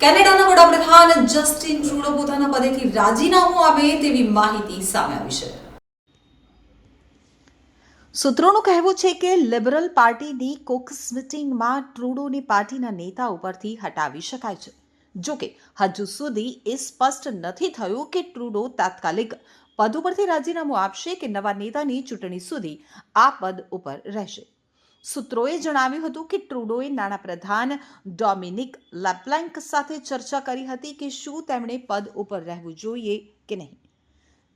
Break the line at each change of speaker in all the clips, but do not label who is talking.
કેનેડાના વડાપ્રધાન Justin Trudeau પોતાના પદેથી રાજીનામું આપે તેવી માહિતી સામે આવી છે.
સૂત્રોનું કહેવું છે કે લિબરલ પાર્ટીની કોક્સ મિટિંગમાં ટ્રુડોની પાર્ટીના નેતા ઉપરથી હટાવી શકાય છે. જોકે, હજુ સુધી એ સ્પષ્ટ નથી થયું કે ટ્રુડો તાત્કાલિક પદ ઉપરથી રાજીનામું આપશે કે નવા નેતાની ચૂંટણી સુધી આ પદ ઉપર રહેશે. સૂત્રોએ જણાવ્યું હતું કે ટ્રુડોએ નાણાપ્રધાન ડોમિનિક લેપ્લેન્ક સાથે ચર્ચા કરી હતી કે શું તેમણે પદ ઉપર રહેવું જોઈએ કે નહીં.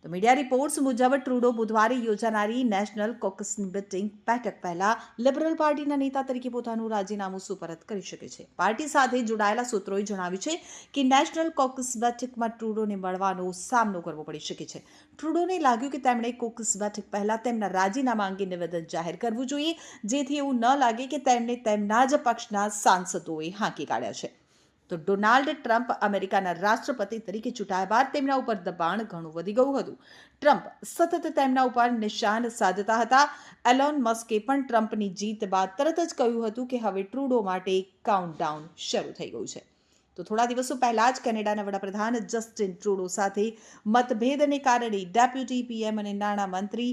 તો મીડિયા રિપોર્ટ્સ મુજબ ટ્રુડો બુધવારે યોજાનારી નેશનલ કોકસની મિટિંગ બેઠક પહેલા લિબરલ પાર્ટીના નેતા તરીકે પોતાનું રાજીનામું સુપરત કરી શકે છે. પાર્ટી સાથે જોડાયેલા સૂત્રોએ જણાવ્યું છે કે નેશનલ કોકસ બેઠકમાં ટ્રુડોને મળવાનો સામનો કરવો પડી શકે છે. ટ્રુડોને લાગ્યું કે તેમણે કોકસ બેઠક પહેલા તેમના રાજીનામા અંગે નિવેદન જાહેર કરવું જોઈએ, જેથી એવું ન લાગે કે તેમને તેમના જ પક્ષના સાંસદોએ હાંકી કાઢ્યા છે. તો ડોનાલ્ડ ટ્રમ્પ અમેરિકાના રાષ્ટ્રપતિ તરીકે ચૂંટાયા બાદ તેમના ઉપર દબાણ ઘણું વધી ગયું હતું. ટ્રમ્પ સતત તેમના ઉપર નિશાન સાધતા હતા. એલોન મસ્કે પણ ટ્રમ્પની જીત બાદ તરત જ કહ્યું હતું કે હવે ટ્રુડો માટે કાઉન્ટડાઉન શરૂ થઈ ગયું છે. તો થોડા દિવસો પહેલા જ કેનેડાના વડાપ્રધાન જસ્ટિન ટ્રુડો સાથે મતભેદને કારણે ડેપ્યુટી પીએમ અને નાણાં મંત્રી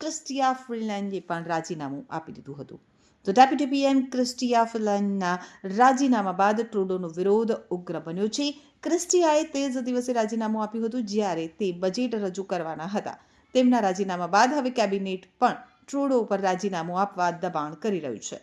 ક્રિસ્ટિયા ફ્રિલેન્ડે પણ રાજીનામું આપી દીધું હતું. તો ડેપ્યુટી પીએમ ક્રિસ્ટિયા ફિલનના રાજીનામા બાદ ટ્રુડોનો વિરોધ ઉગ્ર બન્યો છે. ક્રિસ્ટિયાએ તે જ દિવસે રાજીનામું આપ્યું હતું જ્યારે તે બજેટ રજૂ કરવાના હતા. તેમના રાજીનામા બાદ હવે કેબિનેટ પણ ટ્રુડો પર રાજીનામું આપવા દબાણ કરી રહ્યું છે.